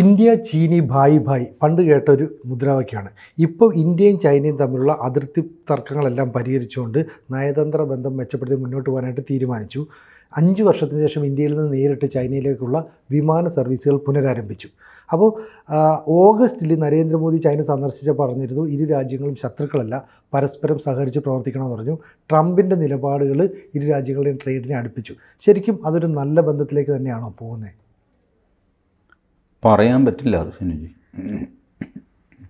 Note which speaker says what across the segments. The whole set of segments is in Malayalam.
Speaker 1: ഇന്ത്യ ചീനി ഭായ് ഭായ്. പണ്ട് കേട്ടൊരു മുദ്രാവാക്യമാണ്. ഇപ്പോൾ ഇന്ത്യയും ചൈനയും തമ്മിലുള്ള അതിർത്തി തർക്കങ്ങളെല്ലാം പരിഹരിച്ചുകൊണ്ട് നയതന്ത്ര ബന്ധം മെച്ചപ്പെടുത്തി മുന്നോട്ട് പോകാനായിട്ട് തീരുമാനിച്ചു. അഞ്ച് വർഷത്തിന് ശേഷം ഇന്ത്യയിൽ നിന്ന് നേരിട്ട് ചൈനയിലേക്കുള്ള വിമാന സർവീസുകൾ പുനരാരംഭിച്ചു. അപ്പോൾ ഓഗസ്റ്റിൽ നരേന്ദ്രമോദി ചൈന സന്ദർശിച്ച പറഞ്ഞിരുന്നു ഇരു രാജ്യങ്ങളും ശത്രുക്കളല്ല പരസ്പരം സഹകരിച്ച് പ്രവർത്തിക്കണമെന്ന് പറഞ്ഞു. ട്രംപിന്റെ നിലപാടുകൾ ഇരു രാജ്യങ്ങളുടെയും ട്രേഡിനെ അടുപ്പിച്ചു. ശരിക്കും അതൊരു നല്ല ബന്ധത്തിലേക്ക് തന്നെയാണോ പോകുന്നത്?
Speaker 2: പറയാൻ പറ്റില്ല അത് സിനുജി.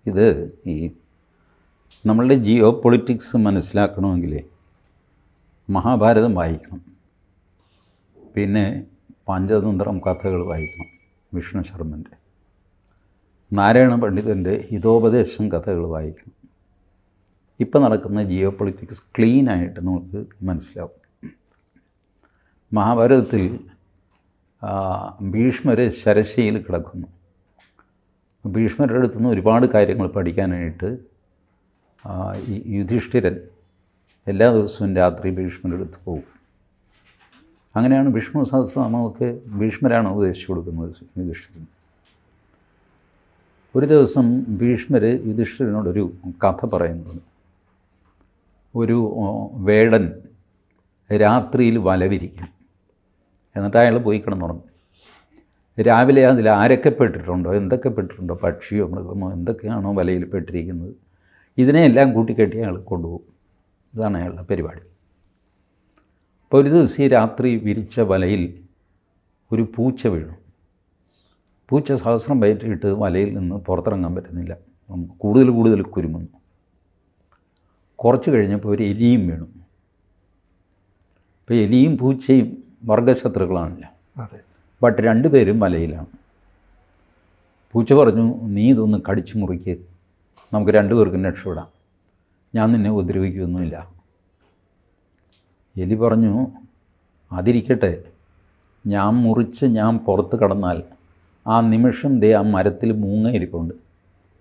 Speaker 2: ഇത് ഈ നമ്മളുടെ ജിയോ പൊളിറ്റിക്സ് മനസ്സിലാക്കണമെങ്കിൽ മഹാഭാരതം വായിക്കണം. പിന്നെ പഞ്ചതന്ത്രം കഥകൾ വായിക്കണം വിഷ്ണു ശർമ്മന്റെ. നാരായണ പണ്ഡിതന്റെ ഹിതോപദേശം കഥകൾ വായിക്കണം. ഇപ്പം നടക്കുന്ന ജിയോ പൊളിറ്റിക്സ് ക്ലീനായിട്ട് നമുക്ക് മനസ്സിലാവും. മഹാഭാരതത്തിൽ ആ, ഭീഷ്മര് ശരശയിൽ കിടക്കുന്നു. ഭീഷ്മരുടെ അടുത്തു നിന്ന് ഒരുപാട് കാര്യങ്ങൾ പഠിക്കാനായിട്ട് യുധിഷ്ഠിരൻ എല്ലാ ദിവസവും രാത്രി ഭീഷ്മരുടെ അടുത്ത് പോകും. അങ്ങനെയാണ് ഭീഷ്മ സഹസ്രനാമമൊക്കെ ഭീഷ്മരാണ് ഉപദേശിച്ചു കൊടുക്കുന്നത് യുധിഷ്ഠിരൻ ഒരു ദിവസം ഭീഷ്മർ യുധിഷ്ഠിരനോടൊരു കഥ പറയുന്നത് ഒരു വേടൻ രാത്രിയിൽ വലവിരിക്കും എന്നിട്ട് അയാൾ പോയി കിടന്നുറങ്ങും. രാവിലെ അതിൽ ആരൊക്കെ പെട്ടിട്ടുണ്ടോ എന്തൊക്കെ പെട്ടിട്ടുണ്ടോ പക്ഷിയോ മൃഗമോ എന്തൊക്കെയാണോ വലയിൽ പെട്ടിരിക്കുന്നത് ഇതിനെയെല്ലാം കൂട്ടിക്കെട്ടി അയാൾ കൊണ്ടുപോകും. ഇതാണ് അയാളുടെ പരിപാടി. അപ്പോൾ ഒരു ദിവസം ഈ രാത്രി വിരിച്ച വലയിൽ ഒരു പൂച്ച വീഴും പൂച്ച സഹസ്രം പയറ്റിയിട്ട് വലയിൽ നിന്ന് പുറത്തിറങ്ങാൻ പറ്റുന്നില്ല. കൂടുതൽ കൂടുതൽ കുരുങ്ങുന്നു. കുറച്ച് കഴിഞ്ഞപ്പോൾ ഒരു എലിയും വീണു. അപ്പോൾ എലിയും പൂച്ചയും വർഗശത്രുക്കളാണല്ലോ.
Speaker 1: അതെ.
Speaker 2: ബട്ട് രണ്ടുപേരും മലയിലാണ് പൂച്ച പറഞ്ഞു നീ ഇതൊന്ന് കടിച്ചു മുറിക്ക്. നമുക്ക് രണ്ടുപേർക്കും രക്ഷപ്പെടാം. ഞാൻ നിന്നെ ഉപദ്രവിക്കുകയൊന്നുമില്ല എലി പറഞ്ഞു അതിരിക്കട്ടെ. ഞാൻ മുറിച്ച് ഞാൻ പുറത്ത് കടന്നാൽ ആ നിമിഷം ദേ ആ മരത്തിൽ മൂങ്ങ ഇരിപ്പുണ്ട്.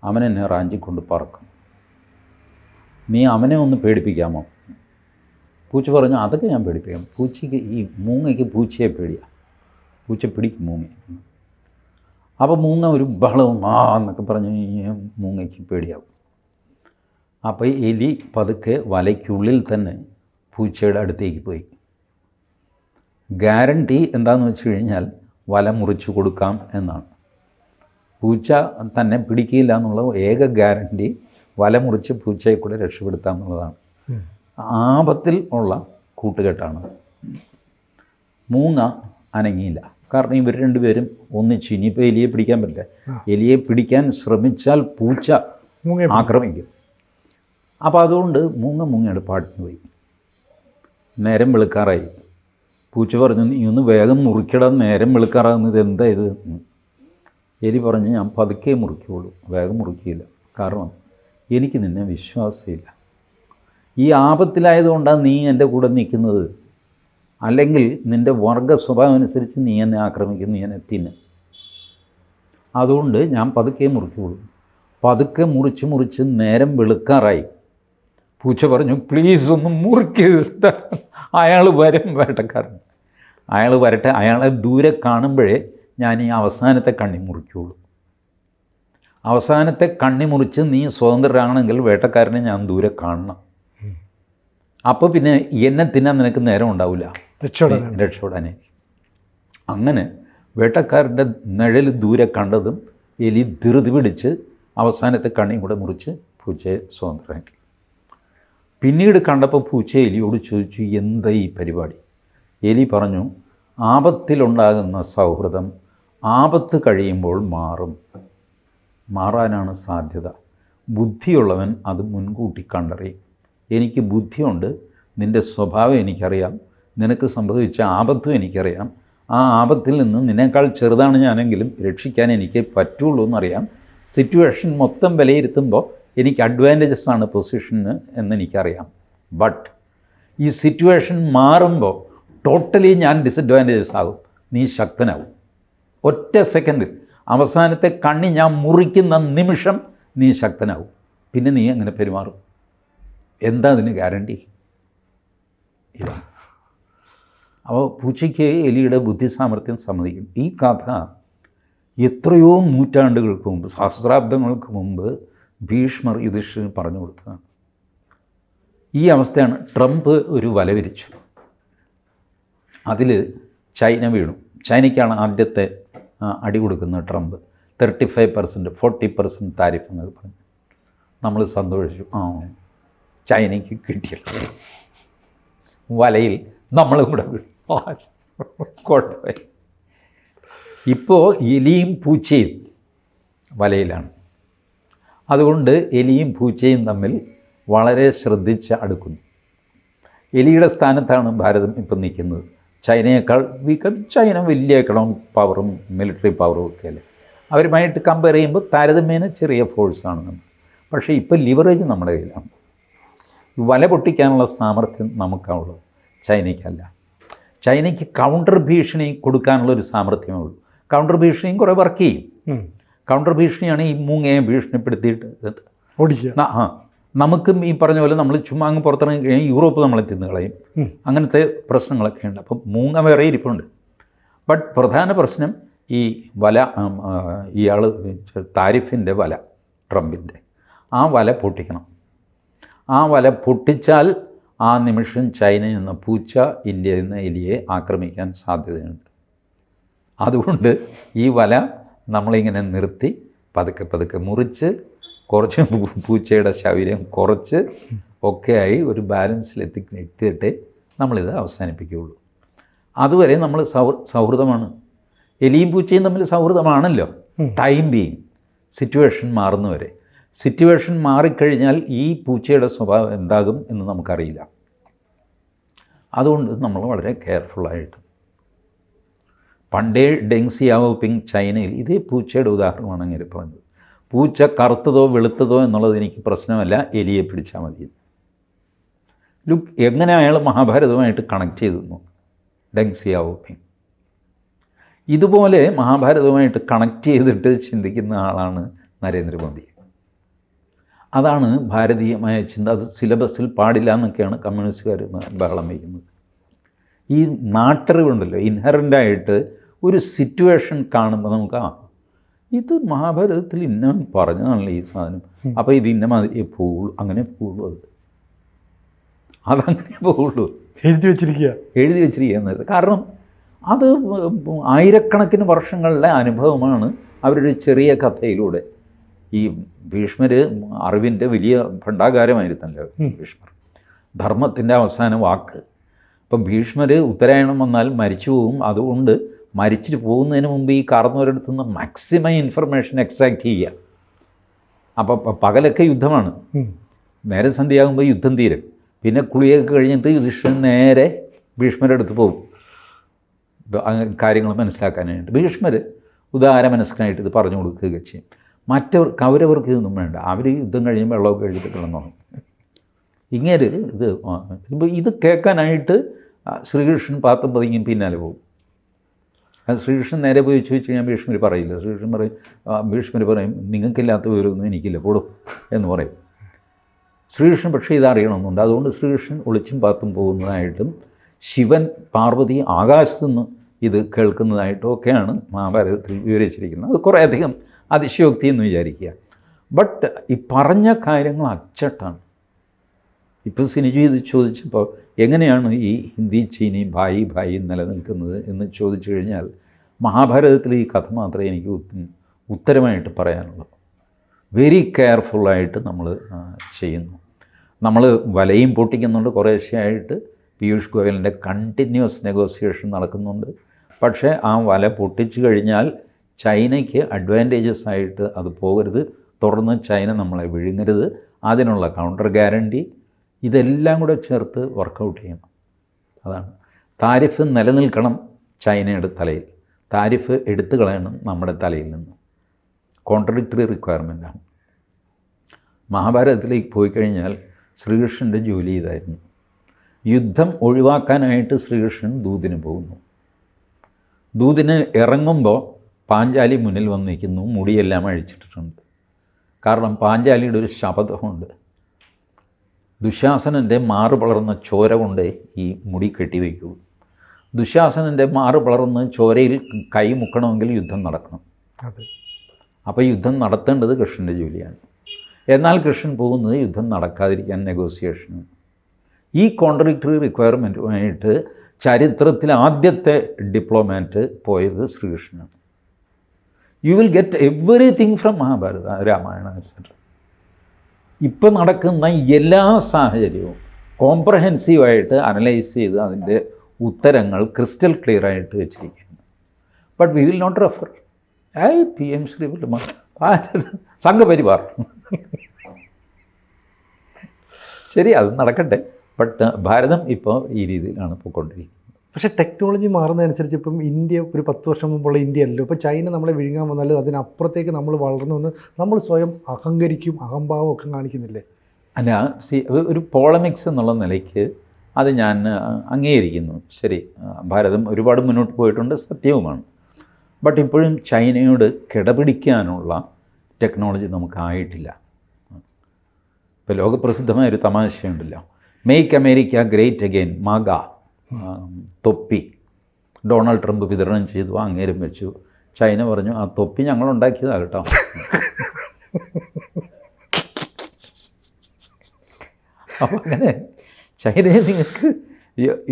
Speaker 2: അവൻ എന്നെ റാഞ്ചിക്കൊണ്ട് പറക്കും. നീ അവനെ ഒന്ന് പേടിപ്പിക്കാമോ? പൂച്ച പറഞ്ഞു അതൊക്കെ ഞാൻ പേടിപ്പിക്കാം. പൂച്ചയ്ക്ക് ഈ മൂങ്ങയ്ക്ക് പൂച്ചയെ പേടിയാണ് പൂച്ച പിടിക്കും മൂങ്ങ അപ്പോൾ മൂങ്ങ ഒരു ബഹളവും ആ എന്നൊക്കെ പറഞ്ഞു കഴിഞ്ഞാൽ മൂങ്ങയ്ക്ക് പേടിയാവും. അപ്പോൾ എലി പതുക്കെ വലയ്ക്കുള്ളിൽ തന്നെ പൂച്ചയുടെ അടുത്തേക്ക് പോയി. ഗ്യാരണ്ടി എന്താണെന്ന് വെച്ച് കഴിഞ്ഞാൽ വല മുറിച്ചു കൊടുക്കാം എന്നാണ്. പൂച്ച തന്നെ പിടിക്കില്ല എന്നുള്ള ഏക ഗ്യാരണ്ടി വല മുറിച്ച് പൂച്ചയെ കൂടെ രക്ഷപ്പെടുത്താം എന്നുള്ളതാണ്. ആപത്തിൽ ഉള്ള കൂട്ടുകെട്ടാണ്. മൂങ്ങ അനങ്ങിയില്ല. കാരണം ഇവർ രണ്ടുപേരും ഒന്നിച്ച് ഇനിയിപ്പോൾ എലിയെ പിടിക്കാൻ പറ്റില്ല. എലിയെ പിടിക്കാൻ ശ്രമിച്ചാൽ പൂച്ച
Speaker 1: മൂങ്ങ
Speaker 2: ആക്രമിക്കും. അപ്പോൾ അതുകൊണ്ട് മൂങ്ങ മൂങ്ങയുടെ പാട്ടിന് പോയി നേരം വെളുക്കാറായി. പൂച്ച പറഞ്ഞു നീ ഒന്ന് വേഗം മുറിക്കടാൻ നേരം വെളുക്കാറാകുന്നത് എന്താ ഇത്? എലി പറഞ്ഞു ഞാൻ പതുക്കെ മുറിക്കുള്ളൂ. വേഗം മുറിക്കില്ല. കാരണം എനിക്ക് നിന്നെ വിശ്വാസമില്ല. ഈ ആപത്തിലായതുകൊണ്ടാണ് നീ എന്റെ കൂടെ നിൽക്കുന്നത്. അല്ലെങ്കിൽ നിന്റെ വർഗ സ്വഭാവം അനുസരിച്ച് നീ എന്നെ ആക്രമിക്കും നീ എന്നെ അതുകൊണ്ട് ഞാൻ പതുക്കെ മുറിക്കുള്ളൂ പതുക്കെ മുറിച്ച് മുറിച്ച് നേരം വെളുക്കാറായി. പൂച്ച പറഞ്ഞു പ്ലീസ് ഒന്ന് മുറിക്കരുത് അയാൾ വരും വേട്ടക്കാരൻ അയാൾ വരട്ടെ അയാളെ ദൂരെ കാണുമ്പോഴേ ഞാൻ ഈ അവസാനത്തെ കണ്ണി മുറിക്കുള്ളൂ അവസാനത്തെ കണ്ണി മുറിച്ച് നീ സ്വതന്ത്രരാണെങ്കിൽ വേട്ടക്കാരനെ ഞാൻ ദൂരെ കാണണം. അപ്പോൾ പിന്നെ എന്നെ തിന്നാൻ നിനക്ക് നേരം ഉണ്ടാവില്ല
Speaker 1: രക്ഷപ്പെടാൻ
Speaker 2: രക്ഷപ്പെടാനേ അങ്ങനെ വേട്ടക്കാരന്റെ നിഴൽ ദൂരെ കണ്ടതും എലി ധൃതി പിടിച്ച് അവസാനത്തെ കണ്ണിയും കൂടെ മുറിച്ച് പൂച്ചയെ സ്വതന്ത്രമാക്കി പിന്നീട് കണ്ടപ്പോൾ പൂച്ച എലിയോട് ചോദിച്ചു എന്താ ഈ പരിപാടി? എലി പറഞ്ഞു ആപത്തിലുണ്ടാകുന്ന സൗഹൃദം ആപത്ത് കഴിയുമ്പോൾ മാറും. മാറാനാണ് സാധ്യത. ബുദ്ധിയുള്ളവൻ അത് മുൻകൂട്ടി കണ്ടറിയും. എനിക്ക് ബുദ്ധിയുണ്ട് നിന്റെ സ്വഭാവം എനിക്കറിയാം നിനക്ക് സംഭവിച്ച ആപത്തും എനിക്കറിയാം. ആ ആപത്തിൽ നിന്ന് നിന്നേക്കാൾ ചെറുതാണ് ഞാനെങ്കിലും രക്ഷിക്കാൻ എനിക്ക് പറ്റുള്ളൂ എന്നറിയാം. സിറ്റുവേഷൻ മൊത്തം വിലയിരുത്തുമ്പോൾ എനിക്ക് അഡ്വാന്റേജസ് ആണ് പൊസിഷന് എന്നെനിക്കറിയാം. ബട്ട് ഈ സിറ്റുവേഷൻ മാറുമ്പോൾ ടോട്ടലി ഞാൻ ഡിസഡ്വാന്റേജസ് ആകും. നീ ശക്തനാകും. ഒറ്റ സെക്കൻഡിൽ അവസാനത്തെ കണ്ണി ഞാൻ മുറിക്കുന്ന നിമിഷം നീ ശക്തനാകും. പിന്നെ നീ അങ്ങനെ പെരുമാറും? എന്താ അതിന് ഗ്യാരണ്ടി ഇല്ല അപ്പോൾ പൂച്ചയ്ക്ക് എലിയുടെ ബുദ്ധി സാമർഥ്യം സമ്മതിക്കും. ഈ കഥ എത്രയോ നൂറ്റാണ്ടുകൾക്ക് മുമ്പ് സഹസ്രാബ്ദങ്ങൾക്ക് മുമ്പ് ഭീഷ്മർ യുധിഷ്ഠിരൻ പറഞ്ഞു കൊടുത്തതാണ്. ഈ അവസ്ഥയാണ് ട്രംപ് ഒരു വല വിരിച്ചു. അതിൽ ചൈന വീണു. ചൈനയ്ക്കാണ് ആദ്യത്തെ അടി കൊടുക്കുന്നത് Trump. Thirty five percent forty percent tariff എന്നൊക്കെ പറഞ്ഞു. നമ്മൾ സന്തോഷിച്ചു. ആ. ചൈനയ്ക്ക് കിട്ടിയല്ലോ. വലയിൽ നമ്മളും കൂടെ കുഴപ്പമില്ല ഇപ്പോൾ എലിയും പൂച്ചയും വലയിലാണ്. അതുകൊണ്ട് എലിയും പൂച്ചയും തമ്മിൽ വളരെ ശ്രദ്ധിച്ച് അടുക്കുന്നു. എലിയുടെ സ്ഥാനത്താണ് ഭാരതം ഇപ്പം നിൽക്കുന്നത്. ചൈനയേക്കാൾ വീക്ക് ചൈന വലിയ എക്കണോമിക് പവറും മിലിറ്ററി പവറും ഒക്കെ അല്ലേ? അവരുമായിട്ട് കമ്പയർ ചെയ്യുമ്പോൾ താരതമ്യേന ചെറിയ ഫോഴ്സാണ് നമ്മൾ. പക്ഷേ ഇപ്പോൾ ലിവറേജ് നമ്മുടെ കയ്യിലാണ്. വല പൊട്ടിക്കാനുള്ള സാമർഥ്യം നമുക്കാണുള്ളത് ചൈനയ്ക്കല്ല. ചൈനയ്ക്ക് കൗണ്ടർ ഭീഷണി കൊടുക്കാനുള്ള ഒരു സാമർഥ്യമേ ഉള്ളൂ. കൗണ്ടർ ഭീഷണിയും കുറേ വർക്ക് ചെയ്യും. കൗണ്ടർ ഭീഷണിയാണ് ഈ മൂങ്ങയെ ഭീഷണിപ്പെടുത്തിയിട്ട്
Speaker 1: ഓടിക്കുക.
Speaker 2: ആ. നമുക്കും ഈ പറഞ്ഞ പോലെ നമ്മൾ ചുമ്മാ അങ്ങ് പുറത്തിറങ്ങി കഴിഞ്ഞാൽ യൂറോപ്പ് നമ്മളെ തിന്നു കളയും. അങ്ങനത്തെ പ്രശ്നങ്ങളൊക്കെ ഉണ്ട്. അപ്പം മൂങ്ങ വേറെ ഇരിപ്പുണ്ട്. ബട്ട് പ്രധാന പ്രശ്നം ഈ വല ഇയാൾ താരിഫിന്റെ വല ട്രംപിന്റെ. ആ വല പൊട്ടിക്കണം. ആ വല പൊട്ടിച്ചാൽ ആ നിമിഷം ചൈനയിൽ നിന്ന് പൂച്ച ഇന്ത്യയിൽ നിന്ന് എലിയെ ആക്രമിക്കാൻ സാധ്യതയുണ്ട്. അതുകൊണ്ട് ഈ വല നമ്മളിങ്ങനെ നിർത്തി പതുക്കെ പതുക്കെ മുറിച്ച് കുറച്ച് പൂച്ചയുടെ ശൗര്യം കുറച്ച് ഒക്കെയായി ഒരു ബാലൻസിൽ എത്തി എത്തിയിട്ടേ നമ്മളിത് അവസാനിപ്പിക്കുകയുള്ളൂ. അതുവരെ നമ്മൾ സൗ സൗഹൃദമാണ്. എലിയും പൂച്ചയും തമ്മിൽ സൗഹൃദമാണല്ലോ. ടൈം ബീങ് സിറ്റുവേഷൻ മാറുന്നവരെ. സിറ്റുവേഷൻ മാറിക്കഴിഞ്ഞാൽ ഈ പൂച്ചയുടെ സ്വഭാവം എന്താകും എന്ന് നമുക്കറിയില്ല. അതുകൊണ്ട് നമ്മൾ വളരെ കെയർഫുള്ളായിട്ട്. പണ്ടേ ഡെങ് പിങ് ചൈനയിൽ ഇതേ പൂച്ചയുടെ ഉദാഹരണമാണ് അങ്ങനെ പറഞ്ഞത്. പൂച്ച കറുത്തതോ വെളുത്തതോ എന്നുള്ളത് എനിക്ക് പ്രശ്നമല്ല എലിയെ പിടിച്ചാൽ മതി. ലുക്ക് എങ്ങനെ അയാൾ മഹാഭാരതവുമായിട്ട് കണക്ട് ചെയ്തിരുന്നു ഡെങ് പിങ് ഇതുപോലെ മഹാഭാരതവുമായിട്ട് കണക്ട് ചെയ്തിട്ട് ചിന്തിക്കുന്ന ആളാണ് നരേന്ദ്രമോദി. അതാണ് ഭാരതീയമായ ചിന്ത. അത് സിലബസിൽ പാടില്ല എന്നൊക്കെയാണ് കമ്മ്യൂണിസ്റ്റുകാർ ബഹളം വയ്ക്കുന്നത്. ഈ നാട്ടറിവുണ്ടല്ലോ ഇൻഹറന്റായിട്ട് ഒരു സിറ്റുവേഷൻ കാണുമ്പോൾ നമുക്ക് ആ ഇത് മഹാഭാരതത്തിൽ ഇന്ന പറഞ്ഞതാണല്ലോ ഈ സാധനം. അപ്പോൾ ഇത് ഇന്ന മാതിരി പോവുള്ളൂ അങ്ങനെ പോവുള്ളൂ അത്. അതങ്ങനെ പോവുള്ളൂ.
Speaker 1: എഴുതി വെച്ചിരിക്കുക.
Speaker 2: എഴുതി വെച്ചിരിക്കുക എന്നത്. കാരണം അത് ആയിരക്കണക്കിന് വർഷങ്ങളിലെ അനുഭവമാണ് അവരുടെ ചെറിയ കഥയിലൂടെ. ഈ ഭീഷ്മർ അറിവിന്റെ വലിയ ഭണ്ഡാകാരമായിരുന്നല്ലോ ഭീഷ്മർ. ധർമ്മത്തിന്റെ അവസാന വാക്ക്. അപ്പം ഭീഷ്മർ ഉത്തരായണം വന്നാൽ മരിച്ചു പോകും അതുകൊണ്ട് മരിച്ചിട്ട് പോകുന്നതിന് മുമ്പ് ഈ കാർന്നവരടുത്തു നിന്ന് മാക്സിമം ഇൻഫർമേഷൻ എക്സ്ട്രാക്ട് ചെയ്യുക. അപ്പോൾ പ- പകലൊക്കെ യുദ്ധമാണ്. നേരെ സന്ധ്യയാകുമ്പോൾ യുദ്ധം തീരും. പിന്നെ കുളിയൊക്കെ കഴിഞ്ഞിട്ട് യുധിഷ്ഠൻ നേരെ ഭീഷ്മരുടെ അടുത്ത് പോകും കാര്യങ്ങൾ മനസ്സിലാക്കാനായിട്ട്. ഭീഷ്മർ ഉദാര മനസ്സിലായിട്ട് ഇത് പറഞ്ഞു കൊടുക്കുകയൊക്കെ ചെയ്യും. മറ്റവർ കൗരവർക്ക് ഇതൊന്നും വേണ്ട അവർ യുദ്ധം കഴിയുമ്പോൾ വെള്ളമൊക്കെ കഴിച്ചിട്ട് കിടന്നോളും. ഇങ്ങനെ ഇത് ഇപ്പോൾ ഇത് കേൾക്കാനായിട്ട് ശ്രീകൃഷ്ണൻ പാത്രം പതുങ്ങി പിന്നാലെ പോകും. ശ്രീകൃഷ്ണൻ നേരെ പോയി ചോദിച്ചു കഴിഞ്ഞാൽ ഭീഷ്മർ പറയില്ല. ശ്രീകൃഷ്ണൻ പറയും ഭീഷ്മർ പറയും നിങ്ങൾക്കില്ലാത്ത വിവരമൊന്നും എനിക്കില്ല പോടും എന്ന് പറയും. ശ്രീകൃഷ്ണൻ പക്ഷേ ഇത് ഇതറിയണമെന്നുണ്ട് അതുകൊണ്ട് ശ്രീകൃഷ്ണൻ ഒളിച്ചും പാത്തും പോകുന്നതായിട്ടും ശിവൻ പാർവതി ആകാശത്തുനിന്ന് ഇത് കേൾക്കുന്നതായിട്ടും ഒക്കെയാണ് മഹാഭാരതത്തിൽ വിവരിച്ചിരിക്കുന്നത്. അത് കുറേയധികം അതിശയോക്തി എന്ന് വിചാരിക്കുക. ബട്ട് ഈ പറഞ്ഞ കാര്യങ്ങൾ അച്ചട്ടാണ്. ഇപ്പോൾ സിനിജു ഇത് ചോദിച്ചപ്പോൾ എങ്ങനെയാണ് ഈ ഹിന്ദി ചീനി ഭായി ഭായി നിലനിൽക്കുന്നത് എന്ന് ചോദിച്ചു കഴിഞ്ഞാൽ മഹാഭാരതത്തിലെ ഈ കഥ മാത്രമേ എനിക്ക് ഉത്തരമായിട്ട് പറയാനുള്ളൂ. വെരി കെയർഫുള്ളായിട്ട് നമ്മൾ ചെയ്യുന്നു. നമ്മൾ വലയും പൊട്ടിക്കുന്നുണ്ട് കുറേശ്ശെയായിട്ട്. പീയൂഷ് ഗോയലിന്റെ കണ്ടിന്യൂസ് നെഗോസിയേഷൻ നടക്കുന്നുണ്ട്. പക്ഷേ ആ വല പൊട്ടിച്ചു കഴിഞ്ഞാൽ ചൈനയ്ക്ക് അഡ്വാന്റേജസ് ആയിട്ട് അത് പോകരുത്. തുടർന്ന് ചൈന നമ്മളെ വിഴുങ്ങരുത്. അതിനുള്ള കൗണ്ടർ ഗ്യാരണ്ടി ഇതെല്ലാം കൂടെ ചേർത്ത് വർക്കൗട്ട് ചെയ്യണം. അതാണ്. താരിഫ് നിലനിൽക്കണം ചൈനയുടെ തലയിൽ. താരിഫ് എടുത്തു കളയണം നമ്മുടെ തലയിൽ നിന്ന്. കോൺട്രഡിക്ടറി റിക്വയർമെന്റാണ് മഹാഭാരതത്തിലേക്ക് പോയി കഴിഞ്ഞാൽ ശ്രീകൃഷ്ണന്റെ ജോലി ഇതായിരുന്നു. യുദ്ധം ഒഴിവാക്കാനായിട്ട് ശ്രീകൃഷ്ണൻ ദൂതിന് പോകുന്നു. ദൂതിന് ഇറങ്ങുമ്പോൾ പാഞ്ചാലി മുന്നിൽ വന്ന് നിൽക്കുന്നു. മുടിയെല്ലാം അഴിച്ചിട്ടിട്ടുണ്ട്. കാരണം പാഞ്ചാലിയുടെ ഒരു ശപഥമുണ്ട്. ദുശാസനന്റെ മാറു പളർന്ന ചോര കൊണ്ട് ഈ മുടി കെട്ടിവെക്കൂ ദുശാസനന്റെ മാറു പളർന്ന് ചോരയിൽ കൈ മുക്കണമെങ്കിൽ യുദ്ധം നടക്കണം.
Speaker 1: അതെ.
Speaker 2: അപ്പോൾ യുദ്ധം നടത്തേണ്ടത് കൃഷ്ണന്റെ ജോലിയാണ്. എന്നാൽ കൃഷ്ണൻ പോകുന്നത് യുദ്ധം നടക്കാതിരിക്കാൻ നെഗോസിയേഷന് ഈ കോൺട്രഡിക്ടറി റിക്വയർമെന്റുമായിട്ട് ചരിത്രത്തിൽ ആദ്യത്തെ ഡിപ്ലോമാറ്റ് പോയത് ശ്രീകൃഷ്ണനാണ്. You will get everything from Mahabharata Ramayana etcetera ഇപ്പം നടക്കുന്ന എല്ലാ സാഹചര്യവും കോംപ്രഹെൻസീവായിട്ട് അനലൈസ് ചെയ്ത് അതിന്റെ ഉത്തരങ്ങൾ ക്രിസ്റ്റൽ ക്ലിയർ ആയിട്ട് വെച്ചിരിക്കുന്നു. But we will not refer I P M ശ്രീപുല്ലമ്മ Sangh Parivar ശരി അത് നടക്കട്ടെ. ബട്ട് ഭാരതം ഇപ്പോൾ ഈ രീതിയിലാണ് പോയിക്കൊണ്ടിരിക്കുന്നത്.
Speaker 1: പക്ഷേ ടെക്നോളജി മാറുന്നതനുസരിച്ച് ഇപ്പം ഇന്ത്യ ഒരു പത്ത് വർഷം മുമ്പുള്ള ഇന്ത്യ അല്ലല്ലോ ഇപ്പോൾ ചൈന നമ്മളെ വിഴുങ്ങാൻ വന്നാൽ അതിനപ്പുറത്തേക്ക് നമ്മൾ വളർന്നു വന്ന് നമ്മൾ സ്വയം അഹങ്കരിക്കും അഹംഭാവം ഒക്കെ കാണിക്കുന്നില്ലേ?
Speaker 2: അല്ല സി ഒരു പോളമിക്സ് എന്നുള്ള നിലയ്ക്ക് അത് ഞാൻ അംഗീകരിക്കുന്നു. ശരി ഭാരതം ഒരുപാട് മുന്നോട്ട് പോയിട്ടുണ്ട് സത്യവുമാണ്. ബട്ട് ഇപ്പോഴും ചൈനയോട് കിടപിടിക്കാനുള്ള ടെക്നോളജി നമുക്കായിട്ടില്ല. ഇപ്പോൾ ലോകപ്രസിദ്ധമായ ഒരു തമാശയുണ്ടല്ലോ. Make America great again MAGA. തൊപ്പി. ഡൊണാൾഡ് ട്രംപ് വിതരണം ചെയ്തു അങ്ങേരും വെച്ചു. ചൈന പറഞ്ഞു ആ തൊപ്പി ഞങ്ങൾ ഉണ്ടാക്കിയതാണ് കേട്ടോ. അപ്പോൾ അങ്ങനെ ചൈനയെ നിങ്ങൾക്ക്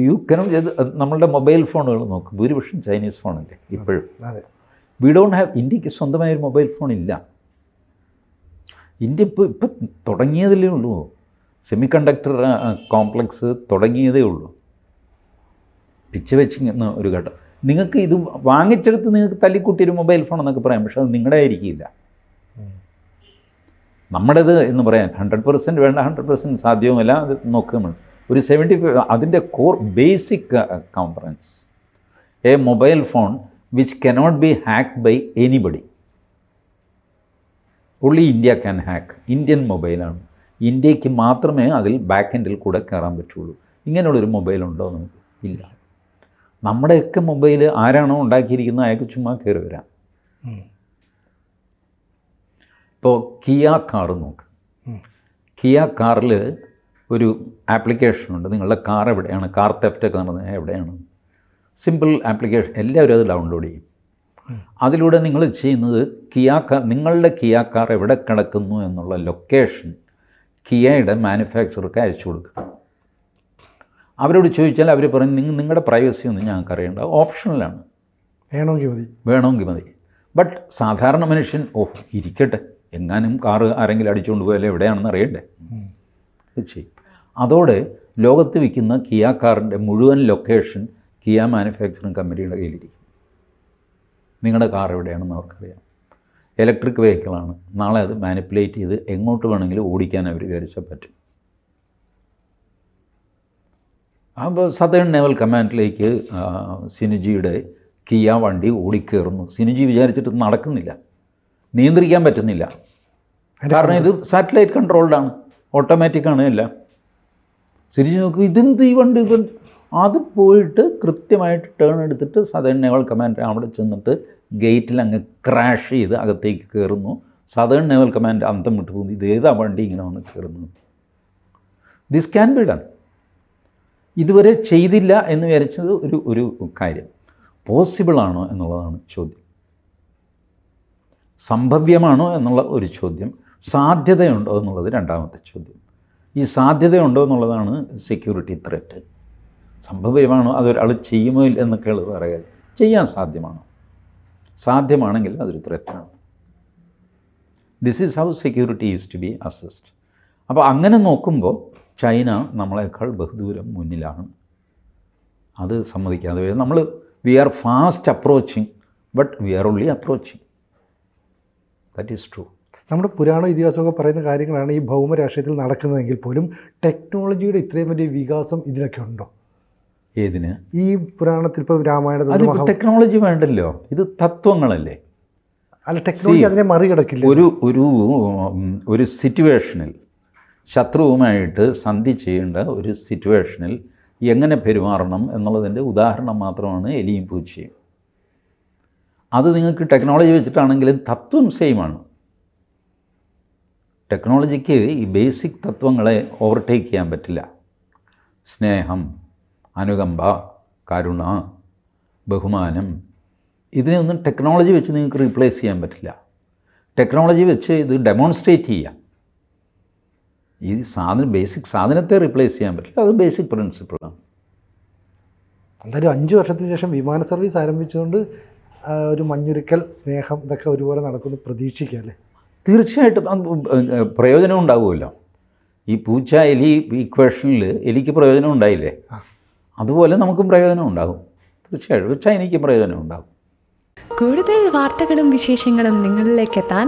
Speaker 2: യു കനം ചെയ്ത് നമ്മളുടെ മൊബൈൽ ഫോണുകൾ നോക്കും. ഭൂരിപക്ഷം ചൈനീസ് ഫോണല്ലേ ഇപ്പോഴും. വി ഡോണ്ട് ഹാവ് ഇന്ത്യയ്ക്ക് സ്വന്തമായ ഒരു മൊബൈൽ ഫോൺ ഇല്ല. ഇന്ത്യ ഇപ്പോൾ ഇപ്പം തുടങ്ങിയതല്ലേ ഉള്ളൂ. സെമി കണ്ടക്ടർ കോംപ്ലക്സ് തുടങ്ങിയതേ ഉള്ളൂ. പിച്ച് വെച്ചിങ്ങുന്ന ഒരു ഘട്ടം. നിങ്ങൾക്ക് ഇത് വാങ്ങിച്ചെടുത്ത് നിങ്ങൾക്ക് തല്ലിക്കുട്ടിയൊരു മൊബൈൽ ഫോൺ എന്നൊക്കെ പറയാം പക്ഷെ അത് നിങ്ങളുടെ ആയിരിക്കില്ല. നമ്മുടേത് എന്ന് പറയാൻ ഹൺഡ്രഡ് പെർസെന്റ് വേണ്ട ഹൺഡ്രഡ് പെർസെന്റ് സാധ്യവുമല്ല അത് നോക്കുകയാണ് ഒരു സെവന്റി ഫൈവ് അതിന്റെ core basic conference a mobile phone which cannot be hack by anybody only India can hack Indian മൊബൈലാണ് ഇന്ത്യയ്ക്ക് മാത്രമേ അതിൽ ബാക്ക് എൻഡിൽ കൂടെ കയറാൻ പറ്റുള്ളൂ. ഇങ്ങനെയുള്ളൊരു മൊബൈൽ ഉണ്ടോ നമുക്ക് ഇല്ല. നമ്മുടെയൊക്കെ മൊബൈൽ ആരാണോ ഉണ്ടാക്കിയിരിക്കുന്നത് അയാൾക്ക് ചുമ്മാ കയറി വരാം. ഇപ്പോൾ കിയ കാർ നോക്ക്. കിയ കാറിൽ ഒരു ആപ്ലിക്കേഷൻ ഉണ്ട്. നിങ്ങളുടെ കാർ എവിടെയാണ്? കാർ തെഫ്റ്റ് ഒക്കെ നടന്നത് എവിടെയാണ്? സിമ്പിൾ ആപ്ലിക്കേഷൻ എല്ലാവരും അത് ഡൗൺലോഡ് ചെയ്യും. അതിലൂടെ നിങ്ങൾ ചെയ്യുന്നത് കിയ കാർ നിങ്ങളുടെ കിയ കാർ എവിടെ കിടക്കുന്നു എന്നുള്ള ലൊക്കേഷൻ കിയയുടെ മാനുഫാക്ചർക്ക് അയച്ചു കൊടുക്കുക. അവരോട് ചോദിച്ചാൽ അവർ പറയും നിങ്ങൾ നിങ്ങളുടെ പ്രൈവസി ഒന്നും ഞങ്ങൾക്ക് അറിയേണ്ട ഓപ്ഷണലാണ്
Speaker 1: വേണമെങ്കിൽ മതി.
Speaker 2: വേണമെങ്കിൽ മതി. ബട്ട് സാധാരണ മനുഷ്യൻ ഓ ഇരിക്കട്ടെ. എങ്ങാനും കാറ് ആരെങ്കിലും അടിച്ചുകൊണ്ട് പോയാലും എവിടെയാണെന്ന് അറിയണ്ടേ. ഇത് ചെയ്യും അതോടെ ലോകത്ത് വിൽക്കുന്ന കിയ കാറിന്റെ മുഴുവൻ ലൊക്കേഷൻ കിയ മാനുഫാക്ചറിങ് കമ്പനിയുടെ കയ്യിലിരിക്കും. നിങ്ങളുടെ കാർ എവിടെയാണെന്ന് അവർക്കറിയാം. ഇലക്ട്രിക് വെഹിക്കിളാണ് നാളെ അത് മാനിപ്പുലേറ്റ് ചെയ്ത് എങ്ങോട്ട് വേണമെങ്കിലും ഓടിക്കാൻ അവർ വിചാരിച്ചാൽ പറ്റും. അപ്പോൾ സദേൺ നേവൽ കമാൻഡിലേക്ക് സിനുജിയുടെ കിയ വണ്ടി ഓടിക്കയറുന്നു സിനുജി വിചാരിച്ചിട്ട് നടക്കുന്നില്ല. നിയന്ത്രിക്കാൻ പറ്റുന്നില്ല. കാരണം ഇത് സാറ്റലൈറ്റ് കൺട്രോൾഡാണ് ഓട്ടോമാറ്റിക്കാണ് എല്ലാം. സിനിജി നോക്കും ഇതെന്ത് ഈ വണ്ടി? അത് പോയിട്ട് കൃത്യമായിട്ട് ടേൺ എടുത്തിട്ട് സദേൺ നേവൽ കമാൻഡ് അവിടെ ചെന്നിട്ട് ഗേറ്റിൽ അങ്ങ് ക്രാഷ് ചെയ്ത് അകത്തേക്ക് കയറുന്നു സദേൺ നേവൽ കമാൻഡ് അന്തം വിട്ടു പോകുന്നു ഇത് ഏതാ വണ്ടി ഇങ്ങനെ വന്ന് കയറുന്നത് ദിസ് ക്യാൻ ബി ഡൺ ഇതുവരെ ചെയ്തില്ല എന്ന് വിചാരിച്ചത് ഒരു ഒരു കാര്യം. പോസിബിളാണോ എന്നുള്ളതാണ് ചോദ്യം. സംഭവ്യമാണോ എന്നുള്ള ഒരു ചോദ്യം. സാധ്യതയുണ്ടോ എന്നുള്ളത് രണ്ടാമത്തെ ചോദ്യം. ഈ സാധ്യതയുണ്ടോ എന്നുള്ളതാണ് സെക്യൂരിറ്റി ത്രെറ്റ് സംഭവ്യമാണോ അതൊരാൾ ചെയ്യുമോ എന്നൊക്കെ ഉള്ളത് പറയാൻ ചെയ്യാൻ സാധ്യമാണോ? സാധ്യമാണെങ്കിൽ അതൊരു ത്രെറ്റാണ് this is how security is to be assist അപ്പോൾ അങ്ങനെ നോക്കുമ്പോൾ ചൈന നമ്മളെക്കാൾ ബഹുദൂരം മുന്നിലാണ്. അത് സമ്മതിക്കാതെ വരും. നമ്മൾ we are fast approaching but we are only approaching that is true
Speaker 1: നമ്മുടെ പുരാണ ഇതിഹാസമൊക്കെ പറയുന്ന കാര്യങ്ങളാണ് ഈ ഭൗമരാഷ്ട്രീയത്തിൽ നടക്കുന്നതെങ്കിൽ പോലും ടെക്നോളജിയുടെ ഇത്രയും വലിയ വികാസം ഇതിലൊക്കെ ഉണ്ടോ?
Speaker 2: ഏതിന്?
Speaker 1: ഈ പുരാണത്തിൽ ഇപ്പോൾ രാമായണത്തിൽ
Speaker 2: ടെക്നോളജി വേണ്ടല്ലോ. ഇത് തത്വങ്ങളല്ലേ?
Speaker 1: അല്ല ടെക്നോളജി അതിനെ മറികടക്കില്ല.
Speaker 2: ഒരു ഒരു ഒരു സിറ്റുവേഷനിൽ ശത്രുവുമായിട്ട് സന്ധി ചെയ്യേണ്ട ഒരു സിറ്റുവേഷനിൽ എങ്ങനെ പെരുമാറണം എന്നുള്ളതിന്റെ ഉദാഹരണം മാത്രമാണ് എലിയും പൂച്ചയും. അത് നിങ്ങൾക്ക് ടെക്നോളജി വെച്ചിട്ടാണെങ്കിലും തത്വം സെയിമാണ്. ടെക്നോളജിക്ക് ഈ ബേസിക് തത്വങ്ങളെ ഓവർടേക്ക് ചെയ്യാൻ പറ്റില്ല. സ്നേഹം അനുകമ്പ കരുണ ബഹുമാനം ഇതിനെയൊന്നും ടെക്നോളജി വെച്ച് നിങ്ങൾക്ക് റീപ്ലേസ് ചെയ്യാൻ പറ്റില്ല. ടെക്നോളജി വെച്ച് ഇത് ഡെമോൺസ്ട്രേറ്റ് ചെയ്യാം. ഈ സാധനം ബേസിക് സാധനത്തെ റീപ്ലേസ് ചെയ്യാൻ പറ്റില്ല. അത് ബേസിക് പ്രിൻസിപ്പിളാണ്
Speaker 1: എന്തായാലും അഞ്ച് വർഷത്തിന് ശേഷം വിമാന സർവീസ് ആരംഭിച്ചുകൊണ്ട് ഒരു മഞ്ഞുരുക്കൽ സ്നേഹം ഇതൊക്കെ ഒരുപോലെ നടക്കുന്നു പ്രതീക്ഷിക്കാം അല്ലേ?
Speaker 2: തീർച്ചയായിട്ടും. പ്രയോജനം ഉണ്ടാവുമല്ലോ. ഈ പൂച്ച എലി ഇക്വേഷനിൽ എലിക്ക് പ്രയോജനം ഉണ്ടായില്ലേ? അതുപോലെ നമുക്കും പ്രയോജനം ഉണ്ടാകും. തീർച്ചയായിട്ടും. ചൈനയ്ക്കും പ്രയോജനം ഉണ്ടാകും.
Speaker 3: കൂടുതൽ വാർത്തകളും വിശേഷങ്ങളും നിങ്ങളിലേക്ക് എത്താൻ